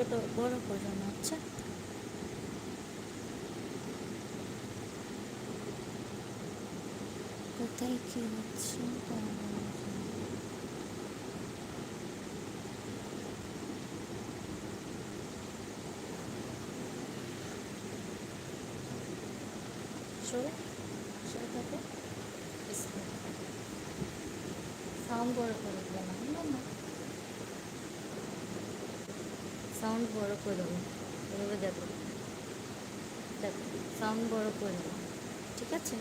ছোট বড় করে না আচ্ছা কোথায় কি হচ্ছে। সরে সাউন্ড বড় করে দিলাম না না সাউন্ড বড় করে এভাবে দেখো দেখো সাউন্ড বড় করে দেবো। ঠিক আছে?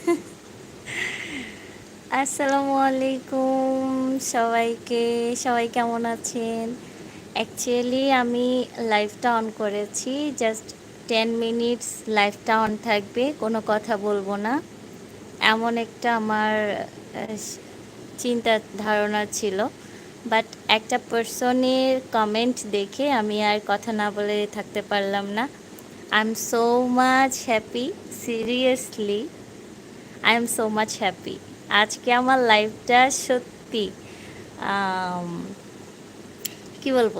আসসালামু আলাইকুম সবাইকে। সবাই কেমন আছেন? অ্যাকচুয়ালি আমি লাইভটা অন করেছি। জাস্ট টেন মিনিটস লাইভটা অন থাকবে, কোনো কথা বলব না। এমন একটা আমার চিন্তা ধারণা ছিল। বাট একটা পার্সনের কমেন্ট দেখে আমি আর কথা না বলে থাকতে পারলাম না। I am so much happy seriously I am so much happy আজকে আমার লাইফটা সত্যি কি বলব?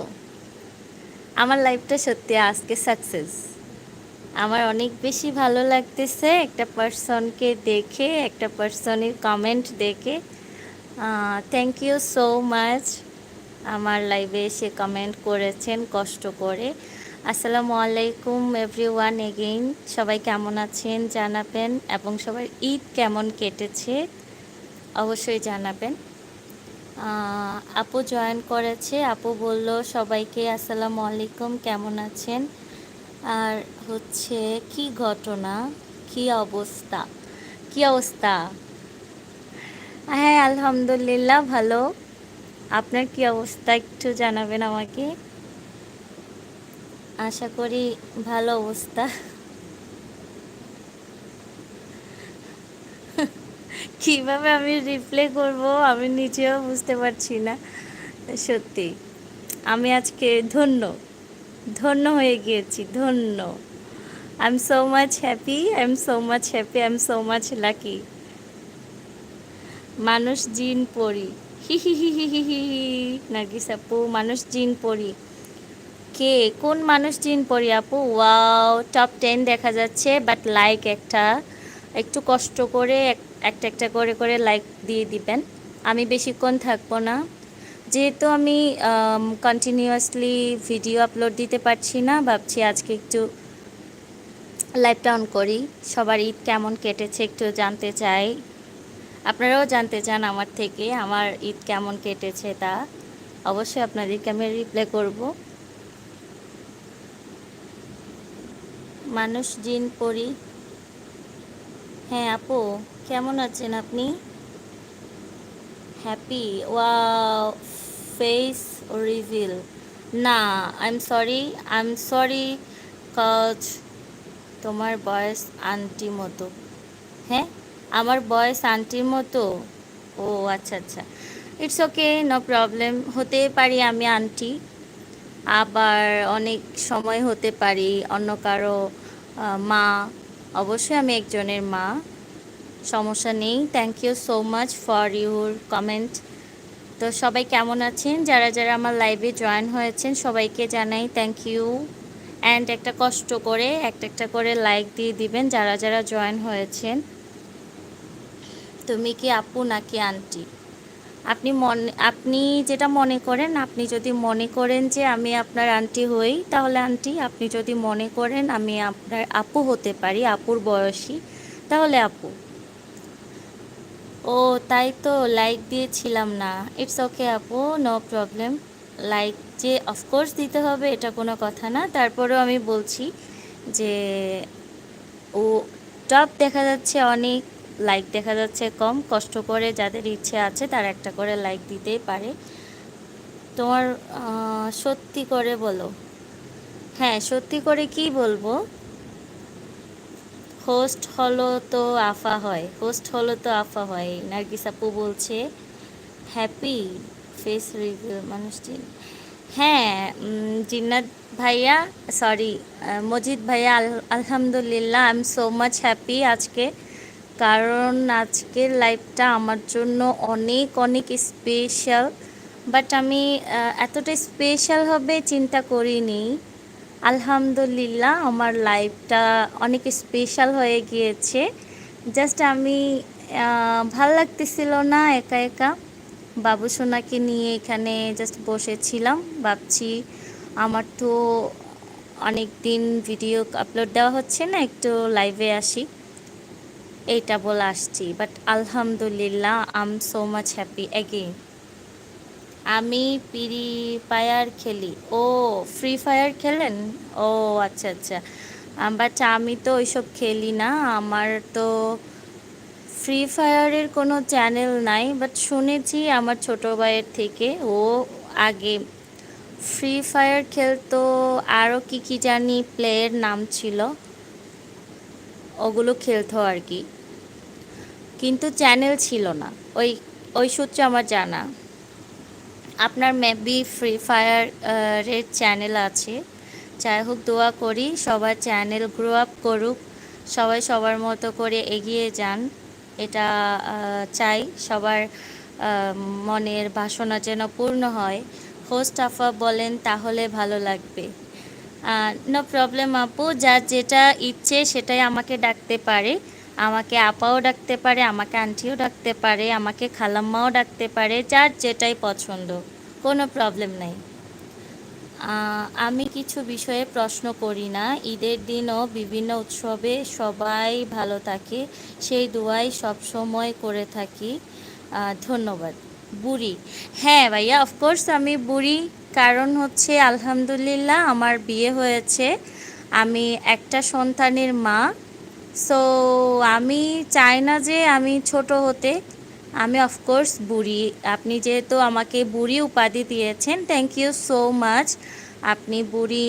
আমার লাইফটা সত্যি আজকে সাকসেস আমার অনেক বেশি ভালো লাগতেছে একটা পার্সনকে দেখে, একটা পার্সনের কমেন্ট দেখে। থ্যাংক ইউ সো মাচ আমার লাইভে এসে কমেন্ট করেছেন, কষ্ট করে। আসসালামু আলাইকুম এভরিওয়ান এগেইন সবাই কেমন আছেন জানাবেন এবং সবার ঈদ কেমন কেটেছে অবশ্যই জানাবেন। আপু জয়েন করেছে। আপু বলল, সবাইকে আসসালামু আলাইকুম, কেমন আছেন? আর হচ্ছে, কি ঘটনা? কি অবস্থা? কি অবস্থা? হ্যাঁ আলহামদুলিল্লাহ, ভালো। আপনার কি অবস্থা একটু জানাবেন আমাকে? আশা করি ভালো অবস্থা। কীভাবে আমি রিপ্লে করব, আমি নিজেও বুঝতে পারছি না। সত্যি, আমি আজকে ধন্য ধন্য হয়ে গিয়েছি, ধন্য। I am so much happy I am so much happy I am so much lucky মানুষ জিন পড়ি হি হি হি হি হি হি নার্গিস আপু, মানুষ জিন পড়ি কে, কোন মানুষ জিন পড়ি আপু? ওয়াও টপ টেন দেখা যাচ্ছে বাট লাইক একটা। একটু কষ্ট করে এক- একটা একটা করে করে লাইক দিয়ে দিবেন। আমি বেশিক্ষণ থাকব না। যেহেতু আমি কন্টিনিউয়াসলি ভিডিও আপলোড দিতে পারছি না, ভাবছি আজকে একটু লাইভটা অন করি। সবার ঈদ কেমন কেটেছে একটু জানতে চাই। আপনারাও জানতে চান আমার থেকে, আমার ঈদ কেমন কেটেছে তা। অবশ্যই আপনাদেরকে আমি রিপ্লাই করব। মানুষ জিন পড়ি হ্যাঁ আপু, কেমন আছেন আপনি? হ্যাপি ওয়া ফেস রিভিল না I am sorry I am sorry cause তোমার বয়স আন্টি মতো। হ্যাঁ আমার বয়স আন্টির মতো? ও আচ্ছা আচ্ছা। ইটস ওকে নো প্রবলেম হতে পারি আমি আন্টি। আবার অনেক সময় হতে পারি, অন্য কারও মা অবশ্যই আমি একজনের মা। সমস্যা নেই। Thank you so much for your comment তো সবাই কেমন আছেন? যারা যারা আমার লাইভে জয়েন হয়েছেন, সবাইকে জানাই থ্যাংক ইউ অ্যান্ড একটা কষ্ট করে, একটা একটা করে লাইক দিয়ে দিবেন যারা যারা জয়েন হয়েছেন। তুমি কি আপু নাকি আন্টি আপনি মনে, আপনি যেটা মনে করেন, আপনি যদি মনে করেন যে আমি আপনার আন্টি হই, তাহলে আন্টি, আপনি যদি মনে করেন আমি আপনার আপু হতে পারি, আপুর বয়সী, তাহলে আপু। ও, তাই তো লাইক দিয়েছিলাম না। ইটস ওকে আপু নো প্রবলেম লাইক যে অফকোর্স দিতে হবে, এটা কোনো কথা না। তারপরেও আমি বলছি যে, ও টপ দেখা যাচ্ছে অনেক লাইক দেখা যাচ্ছে কম, কষ্ট করে যাদের ইচ্ছে আছে তারা একটা করে লাইক দিতেই পারে। তোমার সত্যি করে বলো। হ্যাঁ সত্যি করে কি বলব? হোস্ট হলো তো আফা হয়। হোস্ট হলো তো আফা হয়। নার্গিস আপু বলছে হ্যাপি ফেস রিভিউ মানুষ চিন হ্যাঁ জিন্নাত ভাইয়া সরি মজিদ ভাইয়া আলহামদুলিল্লাহ I am so much happy আজকে। কারণ আজকের লাইফটা আমার জন্য অনেক অনেক স্পেশাল বাট আমি এতটা স্পেশাল হবে চিন্তা করিনি। আলহামদুলিল্লাহ, আমার লাইফটা অনেক স্পেশাল হয়ে গিয়েছে। জাস্ট আমি ভালো লাগতেছিল না একা একা। বাবু সোনাকে নিয়ে এখানে জাস্ট বসেছিলাম। ভাবছি আমার তো অনেক দিন ভিডিও আপলোড দেওয়া হচ্ছে না, একটু লাইভে আসি। এইটা বলে আসছি বাট আলহামদুলিল্লাহ I'm so much happy again আমি ফ্রি ফায়ার খেলি। ও ফ্রি ফায়ার খেলেন? ও আচ্ছা আচ্ছা। বাট আমি তো ওইসব খেলি না। আমার তো ফ্রি ফায়ারের কোনো চ্যানেল নাই বাট শুনেছি আমার ছোট ভাইয়ের থেকে। ও আগে ফ্রি ফায়ার খেলতো আরও কি কি জানি প্লেয়ের নাম ছিল। ওগুলো খেলতো আর কি। কিন্তু চ্যানেল ছিল না। ওই ওই সূত্রে আমার জানা। আপনার মেবি ফ্রি ফায়ার এর চ্যানেল আছে। যাই হোক, দোয়া করি সবার চ্যানেল গ্রো আপ করুক। সবাই সবার মতো করে এগিয়ে যান। এটা চাই সবার মনের বাসনা যেন পূর্ণ হয়। হোস্ট আফা বলেন, তাহলে ভালো লাগবে। নো প্রবলেম আপু যার যেটা ইচ্ছে সেটাই আমাকে ডাকতে পারে। আমাকে আপাও ডাকতে পারে, আমাকে আন্টিও ডাকতে পারে, আমাকে খালাম্মাও ডাকতে পারে, যার যেটাই পছন্দ, কোনো প্রবলেম নাই। আমি কিছু বিষয়ে প্রশ্ন করি না, ঈদের দিনও বিভিন্ন উৎসবে সবাই ভালো থাকে, সেই দোয়াই সবসময় করে থাকি। ধন্যবাদ। বুড়ি হ্যাঁ ভাইয়া অফকোর্স আমি বুড়ি। কারণ হচ্ছে, আলহামদুলিল্লাহ আমার বিয়ে হয়েছে। আমি একটা সন্তানের মা। সো আমি চাই না যে আমি ছোট হতে। আমি অফকোর্স বুড়ি। আপনি যেহেতু আমাকে বুড়ি উপাধি দিয়েছেন থ্যাংক ইউ সো মাচ আপনি বুড়ি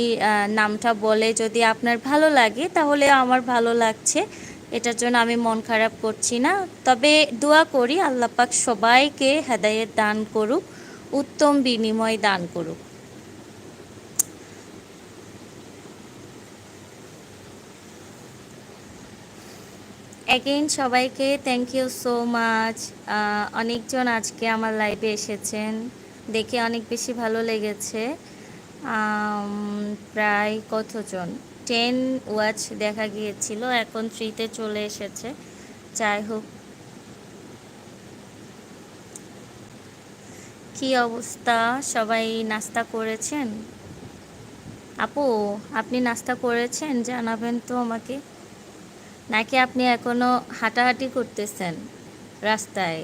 নামটা বলে যদি আপনার ভালো লাগে, তাহলে আমার ভালো লাগছে। এটার জন্য আমি মন খারাপ করছি না। তবে দোয়া করি, আল্লাহ পাক সবাইকে হেদায়েত দান করুক। উত্তম বিনিময় দান করুক। অ্যাগেইন সবাইকে থ্যাংক ইউ সো মাচ অনেকজন আজকে আমার লাইভে এসেছেন। দেখে অনেক বেশি ভালো লেগেছে। প্রায় কতজন? টেন ওয়াচ দেখা গিয়েছিল, এখন থ্রিতে চলে এসেছে। যাই হোক কি অবস্থা? সবাই নাস্তা করেছেন? আপু, আপনি নাস্তা করেছেন? জানাবেন তো আমাকে। নাকি আপনি এখনও হাঁটাহাঁটি করতেছেন রাস্তায়?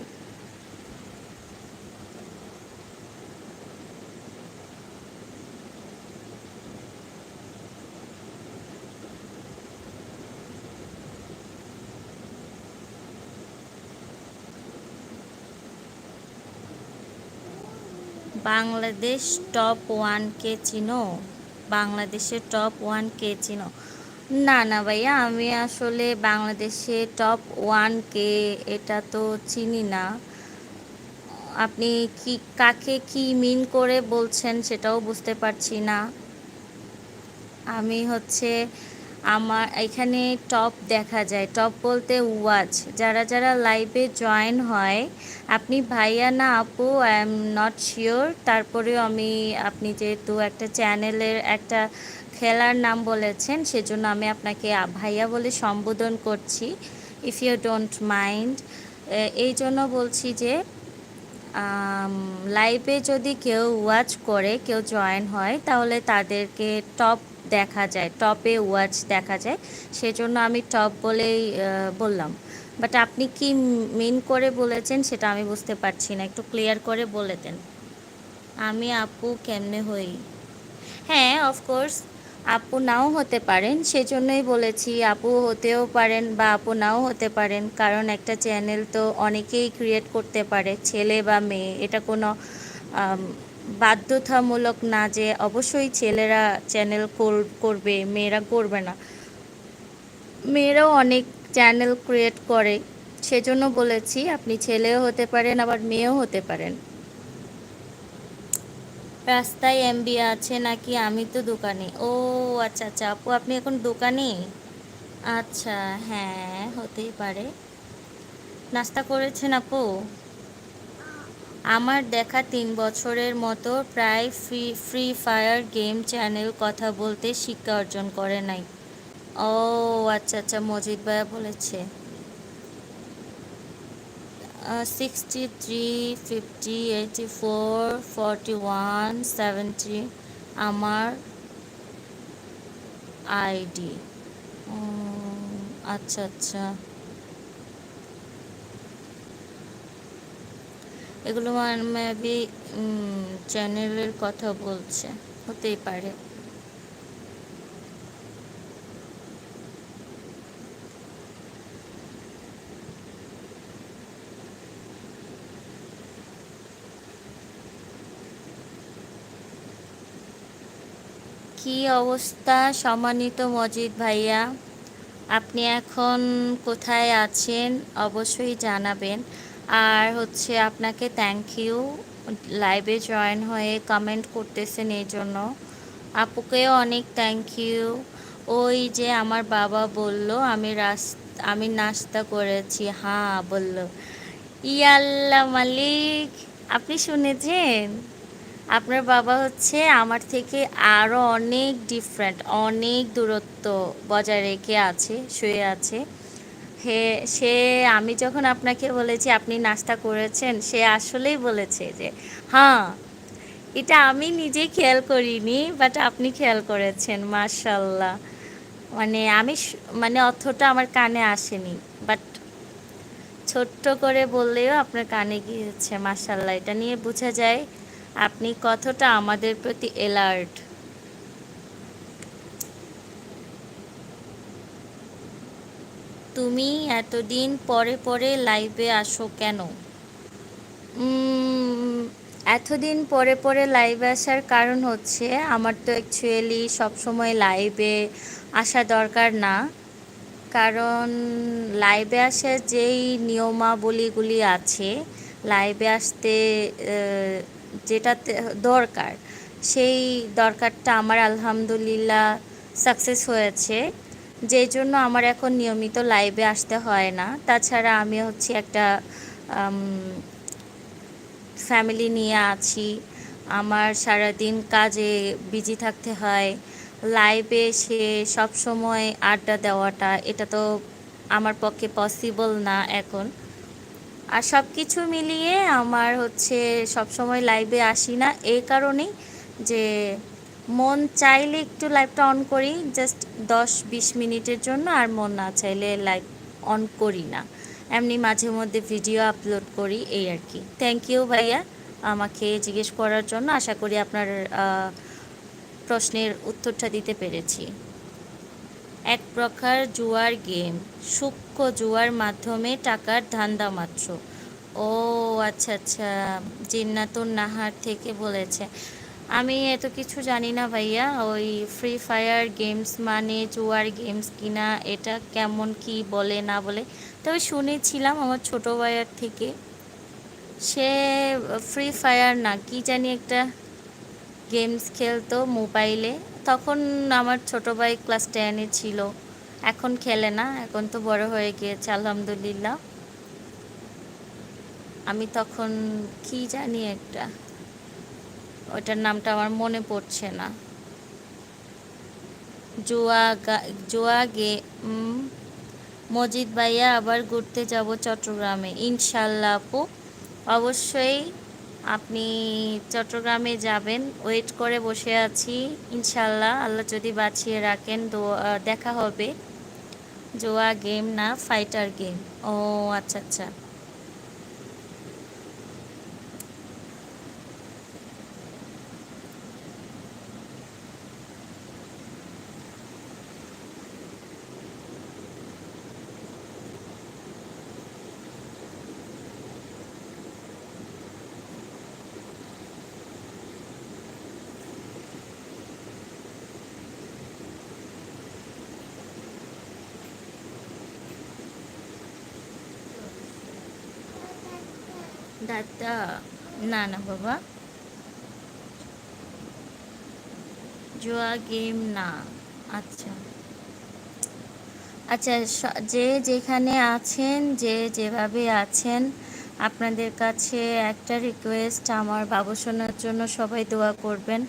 বাংলাদেশ টপ ওয়ান কে চিনো? বাংলাদেশের টপ ওয়ান কে চিনো? না না ভাইয়া, আমি আসলে বাংলাদেশে টপ ওয়ান কে এটা তো চিনি না। আপনি কি, কাকে কি মিন করে বলছেন সেটাও বুঝতে পারছি না। আমি হচ্ছে আমার, এখানে টপ দেখা যায়। টপ বলতে ওয়াচ যারা যারা লাইভে জয়েন হয়, আপনি ভাইয়া না আপু আই এম নট শিওর তারপরেও আমি, আপনি যেহেতু একটা চ্যানেলের একটা খেলার নাম বলেছেন, সেজন্য আমি আপনাকে ভাইয়া বলে সম্বোধন করছি ইফ ইউ ডোন্ট মাইন্ড এই জন্য বলছি যে লাইভে যদি কেউ ওয়াচ করে, কেউ জয়েন হয়, তাহলে তাদেরকে টপ দেখা যায়, টপে ওয়াচ দেখা যায়, সেজন্য আমি টপ বলেই বললাম। বাট আপনি কি মেন করে বলেছেন সেটা আমি বুঝতে পারছি না, একটু ক্লিয়ার করে বলে দেন। আমি আপু কেমনে হই? হ্যাঁ অফকোর্স আপু নাও হতে পারেন, সেজন্যই বলেছি আপু হতেও পারেন বা আপু নাও হতে পারেন, কারণ একটা চ্যানেল তো অনেকেই ক্রিয়েট করতে পারে, ছেলে বা মেয়ে, এটা কোনো বাধ্যতামূলক না যে অবশ্যই ছেলেরা চ্যানেল করবে, মেয়েরা করবে না। মেয়েরাও অনেক চ্যানেল ক্রিয়েট করে, সেজন্য বলেছি আপনি ছেলেও হতে পারেন, আবার মেয়েও হতে পারেন। রাস্তায় এমবি আছে নাকি? আমি তো দোকানে। ও আচ্ছা আচ্ছা আপু, আপনি এখন দোকানে? আচ্ছা হ্যাঁ হতেই পারে। নাস্তা করেছেন আপু? আমার দেখা তিন বছরের মতো প্রায় Free Free Fire game channel কথা বলতে শিক্ষা অর্জন করে নাই। ও আচ্ছা আচ্ছা মজিদ ভাইয়া বলেছে। Sixty three fifty eighty four forty one seventy আমার আইডি। আচ্ছা আচ্ছা। এগুলো মেবি চ্যানেলের কথা বলছে। হতেই পারে। কি অবস্থা, সম্মানিত মজিদ ভাইয়া? আপনি এখন কোথায় আছেন? অবশ্যই জানাবেন। আর হচ্ছে আপনাকে থ্যাংক ইউ লাইভে জয়েন হয়ে কমেন্ট করতেছেন এই জন্য। আপুকেও অনেক থ্যাংক ইউ ওই যে আমার বাবা বলল, আমি রাস আমি নাস্তা করেছি। হ্যাঁ বলল। ইয়াল্লা মালিক, আপনি শুনেছেন? আপনার বাবা হচ্ছে আমার থেকে আরও অনেক ডিফারেন্ট অনেক দূরত্ব বজায় রেখে আছে, শুয়ে আছে। হে, সে আমি যখন আপনাকে বলেছি আপনি নাস্তা করেছেন, সে আসলেই বলেছে যে হ্যাঁ এটা আমি নিজে খেয়াল করিনি বাট আপনি খেয়াল করেছেন মার্শাল্লাহ মানে আমি মানে অর্থটা আমার কানে আসেনি বাট ছোট্ট করে বললেও আপনার কানে গিয়েছে মার্শাল্লাহ এটা নিয়ে বোঝা যায়, আপনি কতটা আমাদের প্রতি অ্যালার্ট তুমি এতদিন পরে পরে লাইভে আসো কেন? এতদিন পরে পরে লাইভে আসার কারণ হচ্ছে আমার তো অ্যাকচুয়ালি সবসময় লাইভে আসা দরকার না। কারণ লাইভে আসার যেই নিয়মাবলীগুলি আছে লাইভে আসতে যেটা দরকার, সেই দরকারটা আমার আলহামদুলিল্লাহ সাকসেস হয়েছে। যেই জন্য আমার এখন নিয়মিত লাইভে আসতে হয় না। তাছাড়া আমি হচ্ছে একটা ফ্যামিলি নিয়ে আছি। আমার সারাদিন কাজে বিজি থাকতে হয়। লাইভে সে সব সময় আড্ডা দেওয়াটা, এটা তো আমার পক্ষে পসিবল না এখন। আর সব কিছু মিলিয়ে আমার হচ্ছে সব সময় লাইভে আসি না। এই কারণেই যে মন চাইলে একটু লাইভটা অন করি জাস্ট দশ বিশ মিনিটের জন্য, আর মন না চাইলে লাইভ অন করি না। এমনি মাঝে মধ্যে ভিডিও আপলোড করি, এই আর কি। থ্যাংক ইউ ভাইয়া আমাকে জিজ্ঞেস করার জন্য। আশা করি আপনার প্রশ্নের উত্তরটা দিতে পেরেছি। এক প্রকার জুয়ার গেম, সূক্ষ্ম জুয়ার মাধ্যমে টাকার ধান্দা মাত্র। ও আচ্ছা আচ্ছা। জিন্নাতুন নাহার থেকে বলেছে। আমি এত কিছু জানি না ভাইয়া। ওই ফ্রি ফায়ার গেমস মানে জুয়ার গেমস কিনা, এটা কেমন কি বলে, না বলে। তবে শুনেছিলাম আমার ছোটো ভাইয়ার থেকে। সে ফ্রি ফায়ার না, কি জানি একটা গেমস খেলতো মোবাইলে। তখন আমার ছোটো ভাই ক্লাস টেনে ছিল। এখন খেলে না, এখন তো বড় হয়ে গিয়েছে, আলহামদুলিল্লাহ। আমি তখন কি জানি একটা ওটার নামটা আমার মনে পড়ছে না। জোয়া জোয়া গে মজিদ ভাইয়া আবার ঘুরতে যাব চট্টগ্রামে। ইনশাল্লাহ আপু। অবশ্যই আপনি চট্টগ্রামে যাবেন। ওয়েট করে বসে আছি। ইনশাল্লাহ আল্লাহ যদি বাঁচিয়ে রাখেন দেখা হবে। জোয়া গেম না, ফাইটার গেম। ও আচ্ছা আচ্ছা। দাদা না না, বাবা। জুয়া গেম না আচ্ছা। আচ্ছা যে যেখানে আছেন, যে যেভাবে আছেন, আপনাদের কাছে একটা রিকোয়েস্ট আমার বাবু শোনার জন্য সবাই দোয়া করবেন।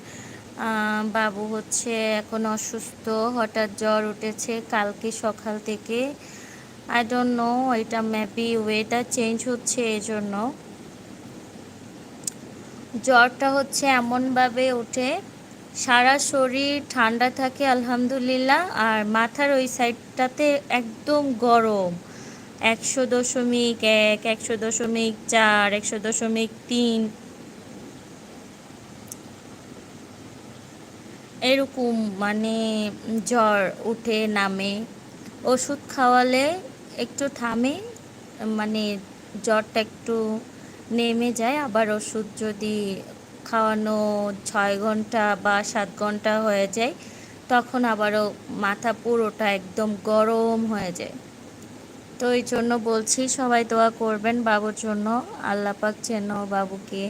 বাবু হচ্ছে এখন অসুস্থ, হঠাৎ জ্বর উঠেছে কালকে সকাল থেকে। আই ডোন্ট নো এটা মেবি ওয়েদার চেঞ্জ হচ্ছে এই জন্য জ্বরটা হচ্ছে এমনভাবে ওঠে, সারা শরীর ঠান্ডা থাকে আলহামদুলিল্লাহ, আর মাথার ওই সাইডটাতে একদম গরম। একশো দশমিক এক, একশো দশমিক চার, একশো দশমিক তিন। এরকম মানে জ্বর উঠে, নামে। ওষুধ খাওয়ালে একটু থামে মানে জ্বরটা একটু নেমে যায়, আবার ওষুধ যদি খাওয়ানো ছয় ঘণ্টা বা সাত ঘণ্টা হয়ে যায়, তখন আবারও মাথা পুরোটা একদম গরম হয়ে যায়। তো এই জন্য বলছি, সবাই দোয়া করবেন বাবুর জন্য। আল্লাহ পাক যেন বাবুকে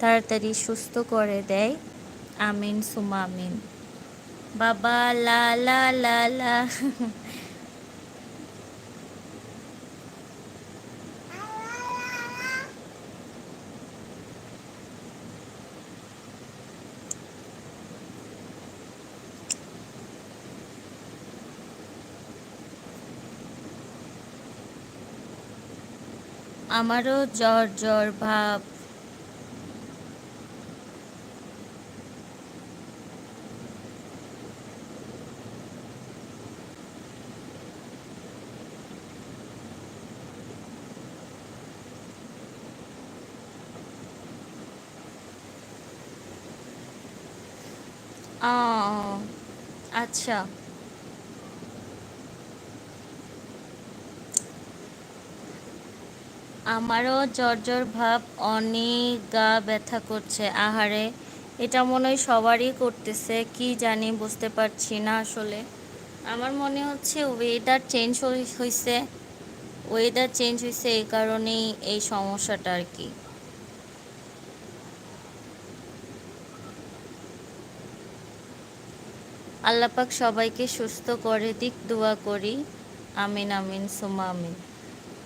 তাড়াতাড়ি সুস্থ করে দেয়। আমিন সুমা আমিন। বাবা, লা লা লা লা। আমারও জ্বর জ্বর ভাব। আচ্ছা। আমারও জ্বর ভাব, অনেক গা ব্যথা করছে। আহারে, এটা মনে হয় সবারই করতেছে, কি জানি বুঝতে পারছি না আসলে। আমার মনে হচ্ছে ওয়েদার চেঞ্জ হয়েছে ওয়েদার চেঞ্জ হয়েছে এই কারণেই এই সমস্যাটা আর কি। আল্লাপাক সবাইকে সুস্থ করে দিক, দোয়া করি। আমিন আমিন সুমা আমিন।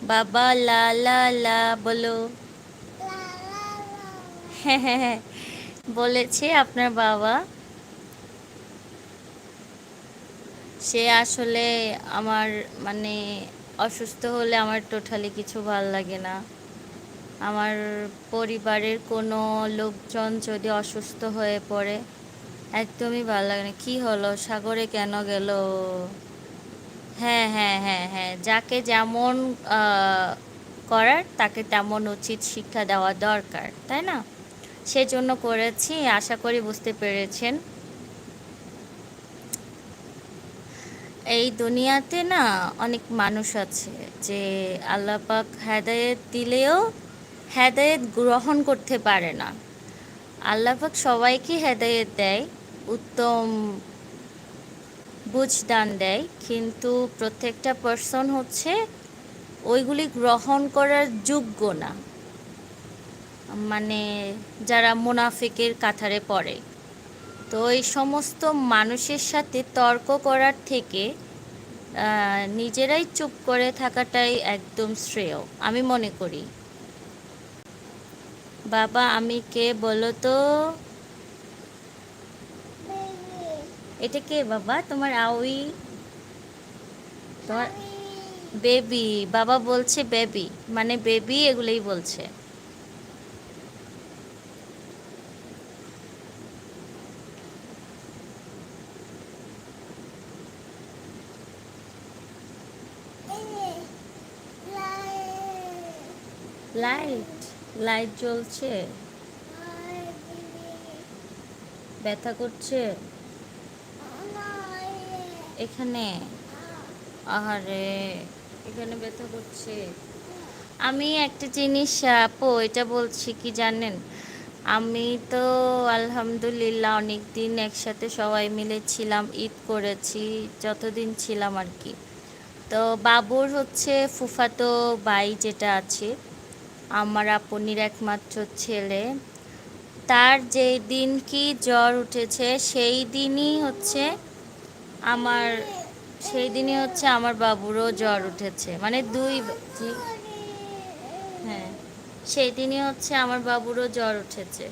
বাবা, লা লা লা, বলো। হ্যাঁ হ্যাঁ হ্যাঁ বলেছে আপনার বাবা। সে আসলে আমার মানে অসুস্থ হলে আমার টোটালি কিছু ভালো লাগে না। আমার পরিবারের কোনো লোকজন যদি অসুস্থ হয়ে পড়ে, একদমই ভালো লাগে না। কি হলো? সাগরে কেন গেল? হ্যাঁ হ্যাঁ হ্যাঁ হ্যাঁ। যাকে যেমন করার, তাকে তেমন উচিত শিক্ষা দেওয়া দরকার, তাই না? সেজন্য করেছি, আশা করি বুঝতে পেরেছেন। এই দুনিয়াতে না অনেক মানুষ আছে যে আল্লাহ পাক হেদায়েত দিলেও হেদায়েত গ্রহণ করতে পারে না। আল্লাহ পাক সবাইকে হেদায়েত দেয়, উত্তম বুঝদান দেয়, কিন্তু প্রত্যেকটা পার্সন হচ্ছে ওইগুলি গ্রহণ করার যোগ্য না। মানে যারা মুনাফিকের কাতারে পড়ে। তো এই সমস্ত মানুষের সাথে তর্ক করার থেকে নিজেরাই চুপ করে থাকাটাই একদম শ্রেয়, আমি মনে করি। বাবা, আমি কে বলো তো এটা কে বাবা? তোমার আউই? তোমার বেবি বাবা বলছে বেবি মানে বেবি এগুলোই বলছে। লাইট লাইট জ্বলছে। ব্যথা করছে। এখানে? আহারে, এখানে ব্যথা করছে। আমি একটা জিনিস, আপু, এটা বলছি কি জানেন? আমি তো আলহামদুলিল্লাহ অনেক দিন একসাথে সবাই মিলে ছিলাম, ঈদ করেছি, যতদিন ছিলাম আর কি। তো বাবুর হচ্ছে ফুফাতো বাই যেটা আছে, আমার আপনির একমাত্র ছেলে। তার যেই দিন কি জ্বর উঠেছে, সেই দিনই হচ্ছে আমার, সেই দিনই হচ্ছে আমার বাবুরও জ্বর উঠেছে। মানে দুই হ্যাঁ সেই দিনই হচ্ছে আমার বাবুরও জ্বর উঠেছে।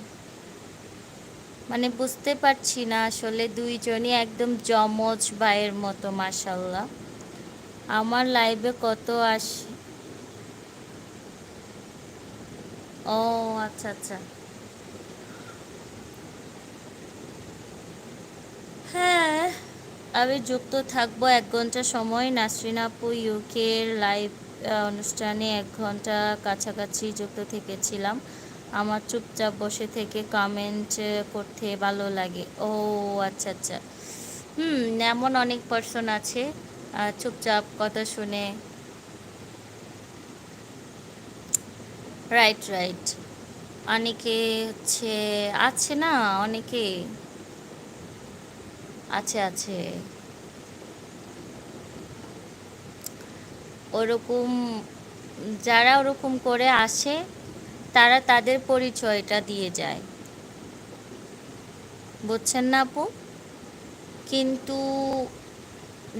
মানে বুঝতে পারছি না আসলে দুইজনই একদম জমজ ভাইয়ের মতো মাসাল্লাহ আমার লাইভে কত আসে ও আচ্ছা আচ্ছা। হ্যাঁ আমি যুক্ত থাকব এক ঘণ্টা সময়। নাসরিন আপু ইউকের লাইভ অনুষ্ঠানে এক ঘণ্টা কাছাকাছি যুক্ত থেকেছিলাম। আমার চুপচাপ বসে থেকে কমেন্ট করতে ভালো লাগে। ও আচ্ছা আচ্ছা। হুম, এমন অনেক পার্সন আছে চুপচাপ কথা শুনে। রাইট রাইট অনেকে হচ্ছে, আছে না অনেকে? আছে আছে। ওরকম, যারা ওরকম করে আসে, তারা তাদের পরিচয়টা দিয়ে যায়। বুঝছেন না আপু? কিন্তু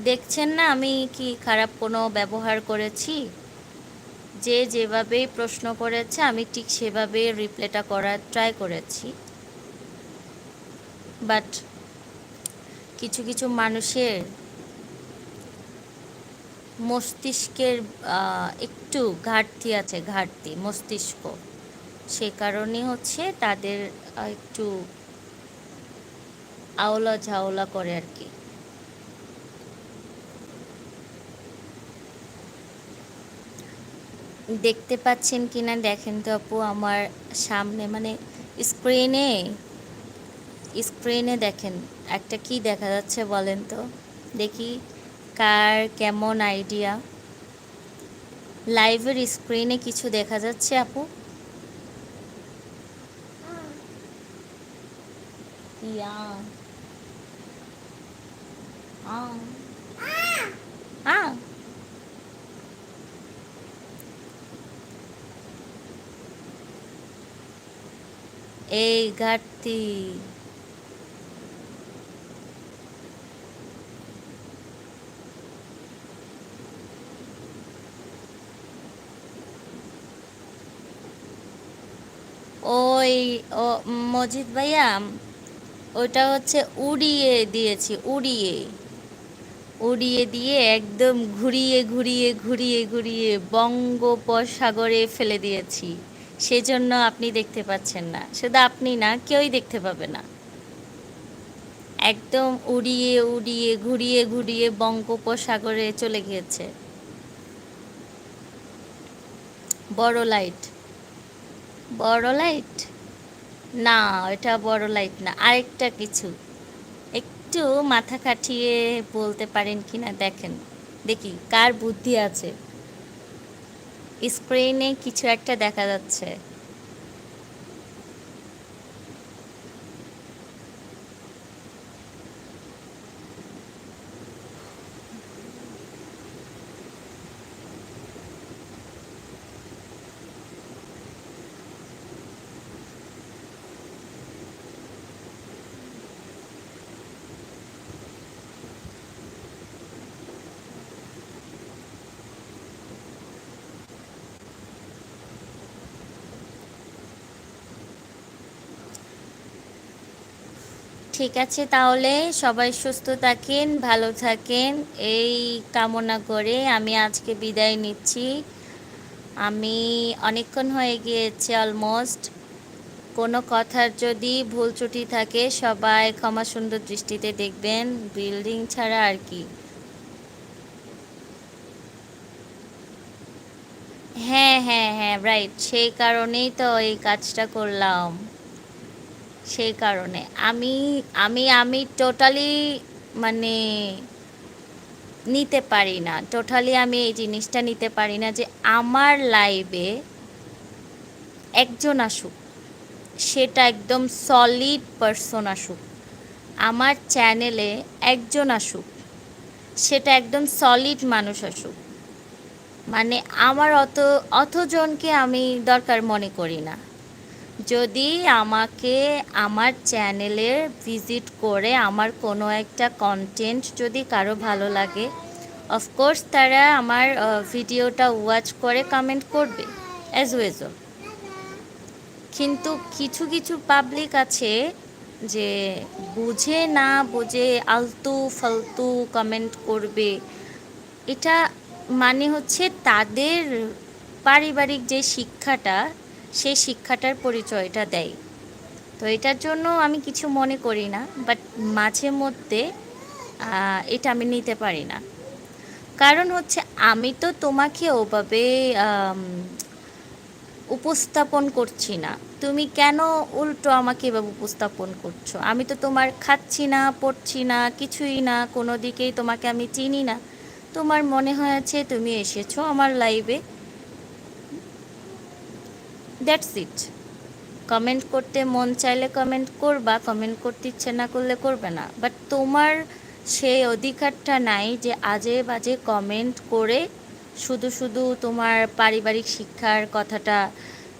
দেখছেন না আমি কি খারাপ কোনো ব্যবহার করেছি? যে যেভাবে প্রশ্ন করেছে, আমি ঠিক সেভাবে রিপ্লাইটা করার ট্রাই করেছি। বাট কিছু কিছু মানুষের মস্তিষ্কের একটু ঘাটতি আছে, ঘাটতি, মস্তিষ্ক। সে কারণে হচ্ছে তাদের একটু আওলা ঝাওলা করে আর কি। দেখতে পাচ্ছেন কিনা দেখেন তো আপু, আমার সামনে মানে স্ক্রিনে স্ক্রিনে দেখেন, একটা কি দেখা যাচ্ছে বলেন তো? দেখি, কার কেমন আইডিয়া? লাইভের স্ক্রিনে কিছু দেখা যাচ্ছে আপু? ইয়া। এই ঘাটতি। ওই মজিদ ভাইয়া ওটা হচ্ছে উড়িয়ে দিয়েছি, উড়িয়ে। উড়িয়ে দিয়ে একদম ঘুরিয়ে ঘুরিয়ে ঘুরিয়ে ঘুরিয়ে বঙ্গোপসাগরে ফেলে দিয়েছি। সেজন্য আপনি দেখতে পাচ্ছেন না। শুধু আপনি না, কেউই দেখতে পাবে না। একদম উড়িয়ে উড়িয়ে, ঘুরিয়ে ঘুরিয়ে বঙ্গোপসাগরে চলে গিয়েছে। বড় লাইট। বড় লাইট? না, এটা বড় লাইট না। আরেকটা কিছু, একটু মাথা কাটিয়ে বলতে পারেন কি না দেখেন। দেখি, কার বুদ্ধি আছে। স্ক্রিনে কিছু একটা দেখা যাচ্ছে। ঠিক আছে, তাহলে সবাই সুস্থ থাকেন, ভালো থাকেন। এই কামনা করে আমি আজকে বিদায় নিচ্ছি। আমি অনেকক্ষণ হয়ে গিয়েছে অলমোস্ট কোনো কথার যদি ভুল ত্রুটি থাকে, সবাই ক্ষমা সুন্দর দৃষ্টিতে দেখবেন। বিল্ডিং ছাড়া আর কি। হ্যাঁ হ্যাঁ হ্যাঁ রাইট সেই কারণেই তো এই কাজটা করলাম। সেই কারণে। আমি আমি আমি টোটালি মানে নিতে পারি না। টোটালি আমি এই জিনিসটা নিতে পারি না যে আমার লাইভে একজন আসুক, সেটা একদম সলিড পারসন আসুক, আমার চ্যানেলে একজন আসুক, সেটা একদম সলিড মানুষ আসুক। মানে আমার অত, অতজনকে আমি দরকার মনে করি না। যদি আমাকে আমার চ্যানেলে ভিজিট করে আমার কোনো একটা কন্টেন্ট যদি কারও ভালো লাগে অফকোর্স তারা আমার ভিডিওটা ওয়াচ করে কমেন্ট করবে অ্যাজ ওয়েজল কিন্তু কিছু কিছু পাবলিক আছে যে বুঝে না বুঝে আলতু ফালতু কমেন্ট করবে। এটা মানে হচ্ছে তাদের পারিবারিক যে শিক্ষাটা সেই শিক্ষাটার পরিচয়টা দেয়। তো এটার জন্য আমি কিছু মনে করি না বাট মাঝে মধ্যে এটা আমি নিতে পারি না। কারণ হচ্ছে আমি তো তোমাকে ওভাবে উপস্থাপন করছি না। তুমি কেন উল্টো আমাকে এভাবে উপস্থাপন করছ? আমি তো তোমার খাচ্ছি না, পড়ছি না, কিছুই না, কোনো দিকেই তোমাকে আমি চিনি না। তোমার মনে হয়েছে তুমি এসেছ আমার লাইভে দ্যাটস ইট। কমেন্ট করতে মন চাইলে কমেন্ট করবা, কমেন্ট করতে ইচ্ছে না করলে করবে না। বাট তোমার সেই অধিকারটা নাই যে আজে বাজে কমেন্ট করে শুধু শুধু তোমার পারিবারিক শিক্ষার কথাটা,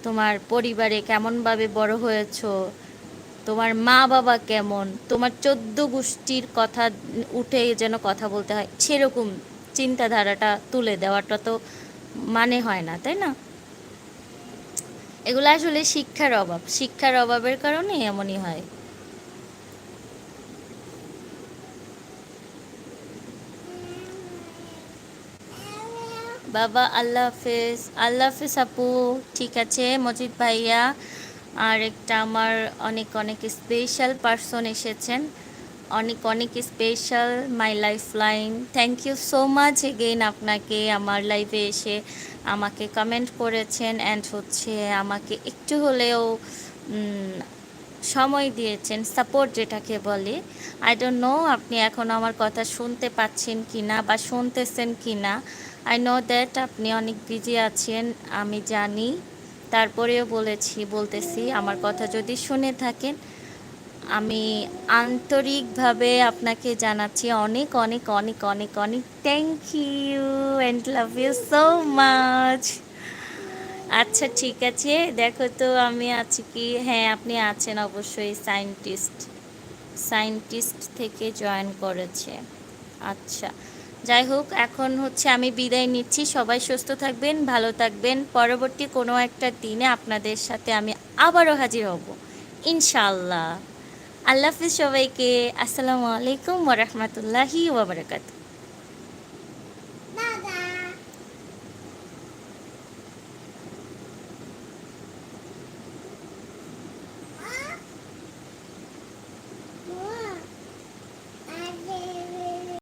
তোমার পরিবারে কেমনভাবে বড় হয়েছো, তোমার মা বাবা কেমন, তোমার চোদ্দ গোষ্ঠীর কথা উঠে যেন কথা বলতে হয়, সেরকম চিন্তাধারাটা তুলে দেওয়াটা তো মানে হয় না, তাই না? এগুলো আসলে শিক্ষার অভাব। শিক্ষার অভাবের কারণে এমনই হয়। বাবা, আল্লাহ হাফেজ। আল্লাহ হাফেজ আপু, ঠিক আছে, মজিদ ভাইয়া। আর একটা আমার অনেক অনেক স্পেশাল পার্সন এসেছেন। অনেক অনেক special my life line thank you so much again আপনাকে আমার লাইফে এসে আমাকে কমেন্ট করেছেন অ্যান্ড হচ্ছে আমাকে একটু হলেও সময় দিয়েছেন সাপোর্ট যেটাকে বলে। আই ডোন্ট নো আপনি এখন আমার কথা শুনতে পাচ্ছেন কি না বা শুনতেছেন কি না আই নো দ্যাট আপনি অনেক বিজি আছেন, আমি জানি। তারপরেও বলেছি, বলতেছি, আমার কথা যদি শুনে থাকেন আমি আন্তরিকভাবে আপনাকে জানাচ্ছি অনেক অনেক অনেক অনেক অনেক thank you and love you so much আচ্ছা ঠিক আছে। দেখো তো, আমি আছি কি? হ্যাঁ আপনি আছেন অবশ্যই সায়েন্টিস্ট সায়েন্টিস্ট থেকে জয়েন করেছে। আচ্ছা যাই হোক, এখন হচ্ছে আমি বিদায় নিচ্ছি। সবাই সুস্থ থাকবেন, ভালো থাকবেন। পরবর্তী কোনো একটা দিনে আপনাদের সাথে আমি আবারও হাজির হব। ইনশাআল্লাহ। আল্লাহ হাফিজ সবাইকে আসসালামু আলাইকুম ওরহমতুল্লাহি ওবরাকাতু